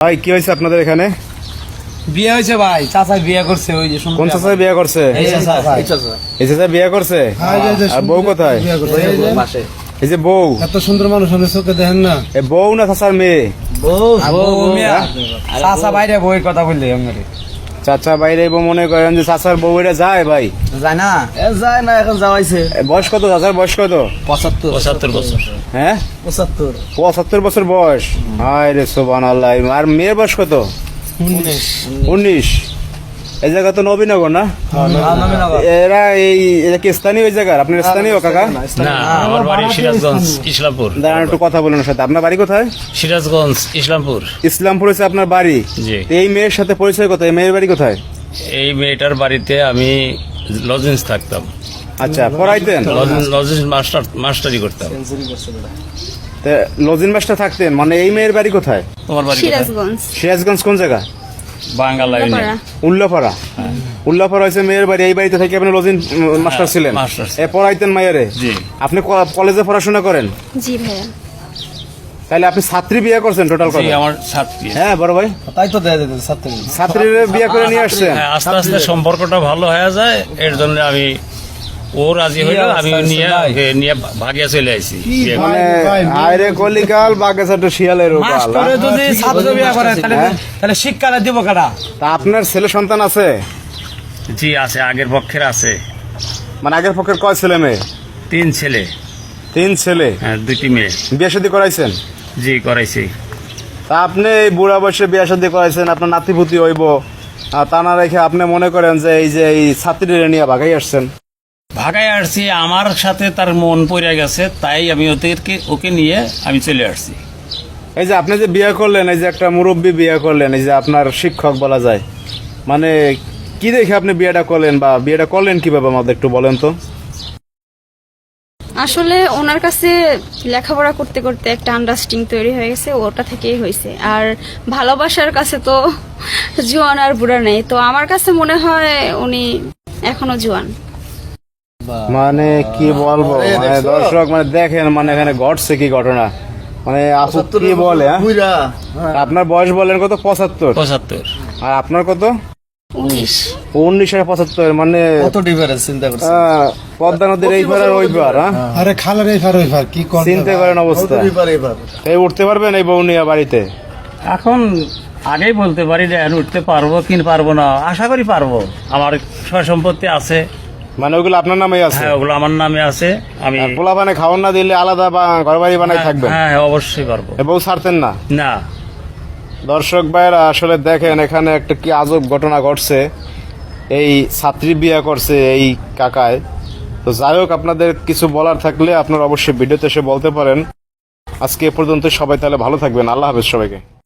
ভাই কি হয়েছে আপনাদের এখানে? বিয়ে হয়েছে ভাই চাচা বিয়ে করছে ওই যে কোন চাচা বিয়ে করছে? এই চাচা এই চাচা এই চাচা বিয়ে করছে? আর বউ কোথায়? এই যে বউ। এত সুন্দর মানুষ আমি চোখে দেখেন না। বউ না চাচার মেয়ে? বউ মিয়া। চাচা বাইরে বউয়ের কথা বললে আমারে চাচা বাইরে মনে করেন যে চাচার বউ এটা যায় ভাই। যায় না? যায় না এখন যাওয়াইছে। বয়স কত চাচার? বয়স কত? পঁচাত্তর। পঁচাত্তর বছর। হ্যাঁ? পঁচাত্তর। পঁচাত্তর বছর বয়স। হায় রে সোবান আল্লাহ আর মেয়ের বয়স কত? উনিশ। উনিশ। এই জায়গা তো নবীনগর না? এরা এই এরা কি স্থানীয় ওই জায়গার? আপনার স্থানীয় কাকা? না আমার বাড়ি সিরাজগঞ্জ ইসলামপুর। দাঁড়ান একটু কথা বলুন সাথে। আপনার বাড়ি কোথায়? সিরাজগঞ্জ ইসলামপুর। ইসলামপুর হচ্ছে আপনার বাড়ি? এই মেয়ের সাথে পরিচয় কোথায়? মেয়ের বাড়ি কোথায়? এই মেয়েটার বাড়িতে আমি লজেন্স থাকতাম। আচ্ছা পড়াইতেন? লজেন্স মাস্টার মাস্টারি করতাম। তে লজিন মাস্টার থাকতেন? মানে এই মেয়ের বাড়ি কোথায়? তোমার বাড়ি সিরাজগঞ্জ। সিরাজগঞ্জ কোন জায়গা? বাঙ্গালা পাড়া। উল্লাপাড়া? উল্লাপাড়া হয়েছে মেয়ের বাড়ি এই বাড়িতে থেকে আপনি লজিন মাস্টার ছিলেন? এ পড়াইতেন মায়েরে? জি। আপনি কলেজে পড়াশোনা করেন? জি ভাইয়া। তাহলে আপনি ছাত্রী বিয়ে করছেন টোটাল জি, আমার ছাত্রী। হ্যাঁ বড় ভাই। তাই তো দেয় ছাত্র। ছাত্রীর বিয়ে করে নিয়ে আসছেন? হ্যাঁ আস্তে আস্তে সম্পর্কটা ভালো হয়ে যায় এর জন্য আমি ও রাজি হইল আমি নিয়ে নিয়ে ভাগিয়া চলে আসি মানে আয়রে কলিকাল শিয়ালের উকাল মাস্টারে হ্যাঁ? যদি ছাত্র বিয়ে করে তাহলে হ্যাঁ? তাহলে শিক্ষাটা দিব কারা? তা আপনার ছেলে সন্তান আছে? জি আছে আগের পক্ষের আছে। মানে আগের পক্ষের কয় ছেলে মেয়ে? তিন ছেলে। তিন ছেলে? হ্যাঁ দুইটি মেয়ে। বিয়ে শাদী করাইছেন? জি করাইছি। তা আপনি এই বুড়া বয়সে বিয়ে শাদী করাইছেন আপনার নাতিপুতি হইব। তা না রেখে আপনি মনে করেন যে এই যে এই ছাত্রীরা নিয়ে ভাগাই আসছেন। ভাগায় আসছি আমার সাথে তার মন পড়ে গেছে তাই আমি ওদেরকে ওকে নিয়ে আমি চলে আসছি। এই যে আপনি যে বিয়ে করলেন এই যে একটা মুরব্বী বিয়ে করলেন এই যে আপনার শিক্ষক বলা যায় মানে কি দেখে আপনি বিয়েটা করলেন বা বিয়েটা করলেন কীভাবে আমাদের একটু বলেন তো। আসলে ওনার কাছে লেখাপড়া করতে করতে একটা আন্ডারস্ট্যান্ডিং তৈরি হয়ে গেছে ওটা থেকেই হয়েছে। আর ভালোবাসার কাছে তো জোয়ান আর বুড়া নেই তো আমার কাছে মনে হয় উনি এখনও জোয়ান। মানে কি বলব? মানে দর্শক মানে দেখেন মানে এখানে ঘটছে কি ঘটনা? মানে কি বলে হ্যাঁ? আপনার বয়স বলেন কত? পঁচাত্তর। পঁচাত্তর। আর আপনার কত? উনিশ। উনিশ আর পঁচাত্তর মানে কত ডিফারেন্স চিন্তা করছে পদ্মা নদীর এই পার আর ওই পার হ্যাঁ? আরে খালার এই ফার ওই ফার কি চিনতে পারেন অবস্থা। এই উঠতে পারবেন এই বৌনিয়া বাড়িতে? এখন আগেই বলতে পারি যে উঠতে পারব কি পারব না? আশা করি পারব। আমার সয় সম্পত্তি আছে মানে ওগুলো আপনার নামেই আছে? হ্যাঁ ওগুলো আমার নামে আছে। আমি পোলা পানে খাওয়ান না দিলে আলাদা বা ঘর বাড়ি বানাই থাকবেন হ্যাঁ হ্যাঁ, অবশ্যই পারব। বউ ছাড়তেন না? না। দর্শক ভাইরা আসলে দেখেন এখানে একটা কি আজব ঘটনা ঘটছে। এই ছাত্রী বিয়ে করছে এই কাকায়। তো যাই হোক আপনাদের কিছু বলার থাকলে আপনারা অবশ্যই ভিডিওতে এসে বলতে পারেন। আজকে এ পর্যন্ত সবাই তাহলে ভালো থাকবেন। আল্লাহ হাফেজ সবাইকে।